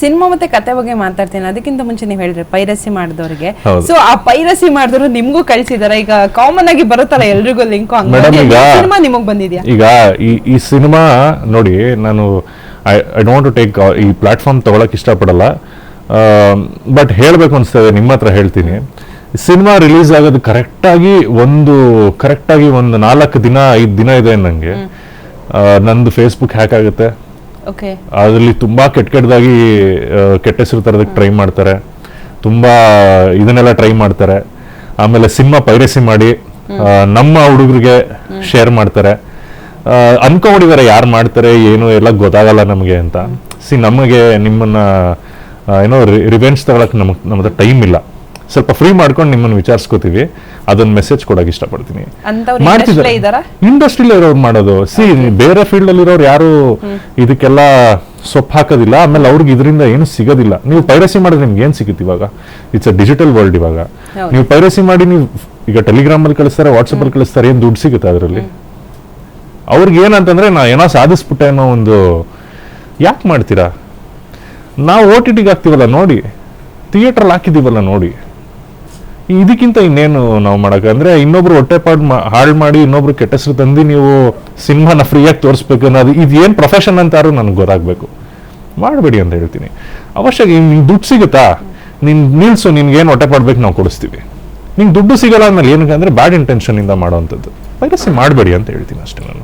Cinema ಮತ್ತೆ ಕತೆ ಬಗ್ಗೆ ಮಾತಾಡ್ತೀನಿ. ಅದಕ್ಕಿಂತ ಮುಂಚೆ ನೀವು ಹೇಳಿದ್ರೆ ಪೈರಸಿ ಮಾಡಿದವರಿಗೆ. ಸೊ ಆ ಪೈರಸಿ ಮಾಡಿದ್ರು ನಿಮ್ಗೂ ಕಳ್ಸಿದಾರೆ. ಈಗ ಕಾಮನ್ ಆಗಿ ಬರುತ್ತಲ್ಲ ಎಲ್ರಿಗೂ ಲಿಂಕ್ ಸಿನಿಮಾ ನಿಮಗ್ ಬಂದಿದ್ಯಾ? ಈಗ ಈ ಸಿನಿಮಾ ನೋಡಿ ನಾನು I I don't to take ಈ ಪ್ಲಾಟ್ಫಾರ್ಮ್ ತಗೊಳಕ್ ಇಷ್ಟಪಡಲ್ಲ. ಬಟ್ ಹೇಳಬೇಕು ಅನಿಸ್ತದೆ ನಿಮ್ಮ ಹತ್ರ ಹೇಳ್ತೀನಿ. ಸಿನಿಮಾ ರಿಲೀಸ್ ಆಗೋದು ಕರೆಕ್ಟಾಗಿ ಒಂದು ಕರೆಕ್ಟಾಗಿ ಒಂದು ನಾಲ್ಕು ದಿನ ಐದು ದಿನ ಇದೆ ನನಗೆ ನಂದು ಫೇಸ್ಬುಕ್ ಹ್ಯಾಕ್ ಆಗುತ್ತೆ. ಅದರಲ್ಲಿ ತುಂಬಾ ಕೆಟ್ಟ ಕೆಟ್ಟದಾಗಿ ಕೆಟ್ಟ ಹೆಸರು ತರೋದಕ್ಕೆ ಟ್ರೈ ಮಾಡ್ತಾರೆ. ತುಂಬಾ ಇದನ್ನೆಲ್ಲ ಟ್ರೈ ಮಾಡ್ತಾರೆ. ಆಮೇಲೆ ಸಿನಿಮಾ ಪೈರಸಿ ಮಾಡಿ ನಮ್ಮ ಹುಡುಗರಿಗೆ ಶೇರ್ ಮಾಡ್ತಾರೆ. ಅನ್ಕೊಂಡಿದ್ದಾರೆ ಯಾರು ಮಾಡ್ತಾರೆ ಏನು ಎಲ್ಲ ಗೊತ್ತಾಗಲ್ಲ ನಮಗೆ ಅಂತ. ಸಿ ನಮಗೆ ನಿಮ್ಮನ್ನ ಏನೋ ರಿವೆಂಜ್ ತಗೊಳಕ್ ನಮಗೆ ನಮ್ಮ ಟೈಮ್ ಇಲ್ಲ. ಸ್ವಲ್ಪ ಫ್ರೀ ಮಾಡ್ಕೊಂಡು ನಿಮ್ಮನ್ನ ವಿಚಾರಿಸ್ಕೋತೀವಿ. ಅದನ್ನ ಮೆಸೇಜ್ ಕೊಡಕ್ಕೆ ಇಷ್ಟಪಡ್ತೀನಿ. ಮಾಡ್ತಿದ್ದಾರೆ. ಇಂಡಸ್ಟ್ರಿಲೇ ಇರೋರು ಮಾಡೋದು. ಸಿ ಬೇರೆ ಫೀಲ್ಡ್ ಅಲ್ಲಿ ಇರೋರು ಯಾರು ಇದಕ್ಕೆಲ್ಲ ಸೊಪ್ಪು ಹಾಕೋದಿಲ್ಲ. ಆಮೇಲೆ ಅವ್ರಿಗೆ ಇದರಿಂದ ಏನು ಸಿಗೋದಿಲ್ಲ. ನೀವು ಪೈರಸಿ ಮಾಡಿದ್ರೆ ನಿಮ್ಗೆ ಏನ್ ಸಿಗುತ್ತೆ ಇವಾಗ? ಇಟ್ಸ್ ಅ ಡಿಜಿಟಲ್ ವರ್ಲ್ಡ್ ಇವಾಗ. ನೀವು ಪೈರಸಿ ಮಾಡಿ ನೀವು ಈಗ ಟೆಲಿಗ್ರಾಮ್ ಅಲ್ಲಿ ಕಳಿಸ್ತಾರೆ ವಾಟ್ಸಪ್ ಅಲ್ಲಿ ಕಳಿಸ್ತಾರೆ ಏನ್ ದುಡ್ಡು ಸಿಗುತ್ತೆ ಅದರಲ್ಲಿ? ಅವ್ರಿಗೆ ಏನಂತಂದ್ರೆ ನಾ ಏನೋ ಸಾಧಿಸ್ಬಿಟ್ಟೆ ಅನ್ನೋ ಒಂದು ಯಾಕೆ ಮಾಡ್ತೀರಾ? ನಾವು ಓ ಟಿ ಟಿಗೆ ಹಾಕ್ತೀವಲ್ಲ ನೋಡಿ. ಥಿಯೇಟ್ರಲ್ಲಿ ಹಾಕಿದೀವಲ್ಲ ನೋಡಿ. ಇದಕ್ಕಿಂತ ಇನ್ನೇನು ನಾವು ಮಾಡಕ್ಕೆ? ಅಂದ್ರೆ ಇನ್ನೊಬ್ರು ಹೊಟ್ಟೆಪಾಡು ಹಾಳು ಮಾಡಿ ಇನ್ನೊಬ್ರು ಕೆಟ್ಟ ಹೆಸರು ತಂದು ನೀವು ಸಿನಿಮಾನ ಫ್ರೀಯಾಗಿ ತೋರಿಸ್ಬೇಕು ಅನ್ನೋದು ಇದು ಏನು ಪ್ರೊಫೆಷನ್ ಅಂತಾರು ನನಗೆ ಗೊತ್ತಾಗಬೇಕು. ಮಾಡಬೇಡಿ ಅಂತ ಹೇಳ್ತೀನಿ. ಅವಶ್ಯಕ ನಿಂಗೆ ದುಡ್ಡು ಸಿಗುತ್ತಾ? ನಿನ್ ನಿಲ್ಸು, ನಿನ್ಗೆ ಏನು ಹೊಟ್ಟೆಪಾಡ್ಬೇಕು ನಾವು ಕೊಡಿಸ್ತೀವಿ. ನಿಂಗೆ ದುಡ್ಡು ಸಿಗಲ್ಲ ಅಂದ್ಮೇಲೆ ಏನಕ್ಕೆ ಅಂದ್ರೆ ಬ್ಯಾಡ್ ಇಂಟೆನ್ಷನ್ ಇಂದ ಮಾಡೋವಂಥದ್ದು. ಪೈರಸಿ ಮಾಡಬೇಡಿ ಅಂತ ಹೇಳ್ತೀನಿ ಅಷ್ಟೇ ನಾನು.